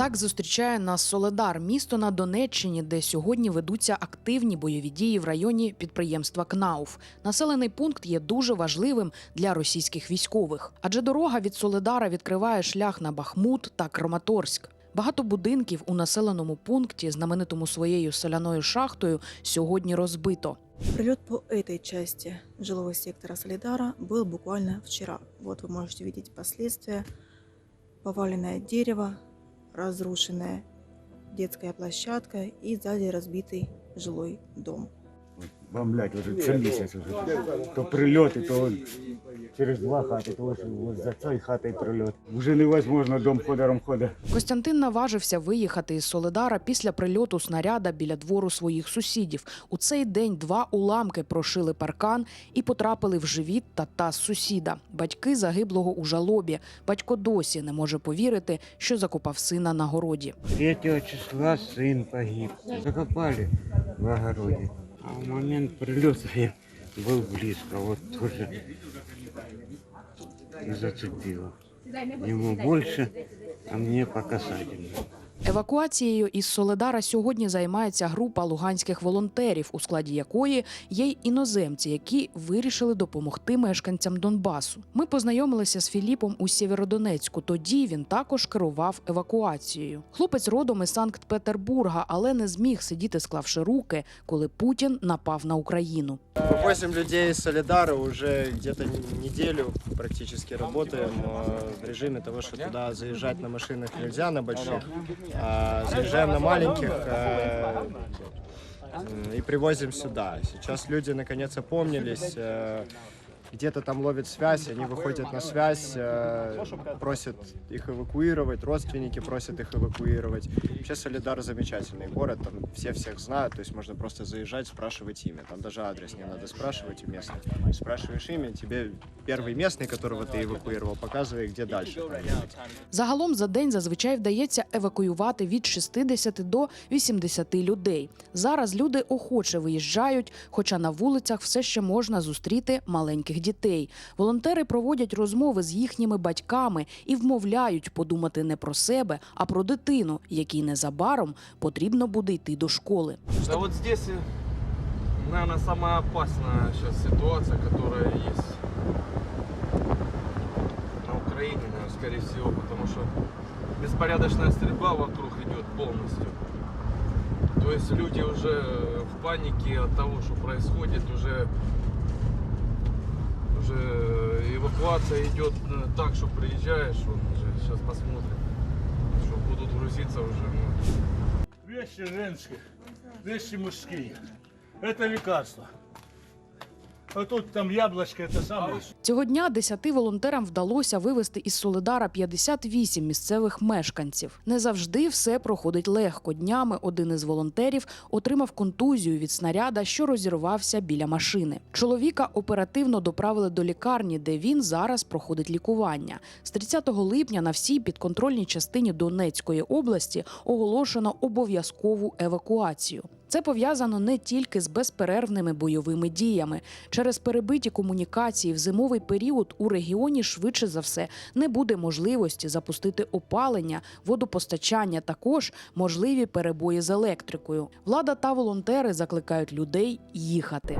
Так зустрічає нас Соледар, місто на Донеччині, де сьогодні ведуться активні бойові дії в районі підприємства КНАУФ. Населений пункт є дуже важливим для російських військових, адже дорога від Соледара відкриває шлях на Бахмут та Краматорськ. Багато будинків у населеному пункті, знаменитому своєю соляною шахтою, сьогодні розбито. Прилет по этой части жилого сектора Солидара был буквально вчера. Вот вы можете видеть последствия. Поваленное дерево, разрушенная детская площадка и сзади разбитый жилой дом. бомблять вже це місяць уже. То прилеты, то через два хати, то ось ось за цією хатою прильот. Вже невозможно дом ходором ходить. Костянтин наважився виїхати із Соледара після прильоту снаряда біля двору своїх сусідів. У цей день два уламки прошили паркан і потрапили в живіт та таз сусіда. Батьки загиблого у жалобі. Батько досі не може повірити, що закопав сина на городі. 3 числа сын погиб. Закопали в огороде. А в момент прилета я был близко, вот тоже и зацепило. Ему больше, а мне по касательной. Евакуацією із Соледара сьогодні займається група луганських волонтерів, у складі якої є й іноземці, які вирішили допомогти мешканцям Донбасу. Ми познайомилися з Філіпом у Сєвєродонецьку. Тоді він також керував евакуацією. Хлопець родом із Санкт-Петербурга, але не зміг сидіти, склавши руки, коли Путін напав на Україну. Вывозим людей из Солидара уже где-то неделю практически работаем э, в режиме того, что туда заезжать на машинах нельзя, на больших. А заезжаем на маленьких и привозим сюда. Сейчас люди наконец опомнились, где-то там ловят связь, они выходят на связь, э, просят их эвакуировать, родственники просят их эвакуировать. Вообще Солидар замечательный город, там все всех знают, то есть можно просто заезжать, спрашивать имя, там даже адрес не надо спрашивать у местных. Спрашиваешь имя, тебе первый местный, которого ты эвакуировал, показывает, где дальше проехать. Загалом за день зазвичай вдається евакуювати від 60 до 80 людей. Зараз люди охоче виїжджають, хоча на вулицях все ще можна зустріти маленьких дітей. Волонтери проводять розмови з їхніми батьками і вмовляють подумати не про себе, а про дитину, якій незабаром потрібно буде йти до школи. Да вот здесь, наверное, самая опасная сейчас ситуация, которая есть на Украине, наверное, скорее всего, потому что беспорядочная стрельба вокруг идет полностью. То есть люди уже в панике от того, что происходит, уже эвакуация идет э, так, что приезжаешь, вот уже сейчас посмотрим, что будут грузиться уже. ну, Вещи женские, вещи мужские. Это лекарство. А тут там яблочко, это самое. Цього дня десяти волонтерам вдалося вивезти із Солидара 58 місцевих мешканців. Не завжди все проходить легко. Днями один із волонтерів отримав контузію від снаряда, що розірвався біля машини. Чоловіка оперативно доправили до лікарні, де він зараз проходить лікування. З 30 липня на всій підконтрольній частині Донецької області оголошено обов'язкову евакуацію. Це пов'язано не тільки з безперервними бойовими діями. Через перебиті комунікації в зимовий період у регіоні швидше за все не буде можливості запустити опалення, водопостачання, також можливі перебої з електрикою. Влада та волонтери закликають людей їхати.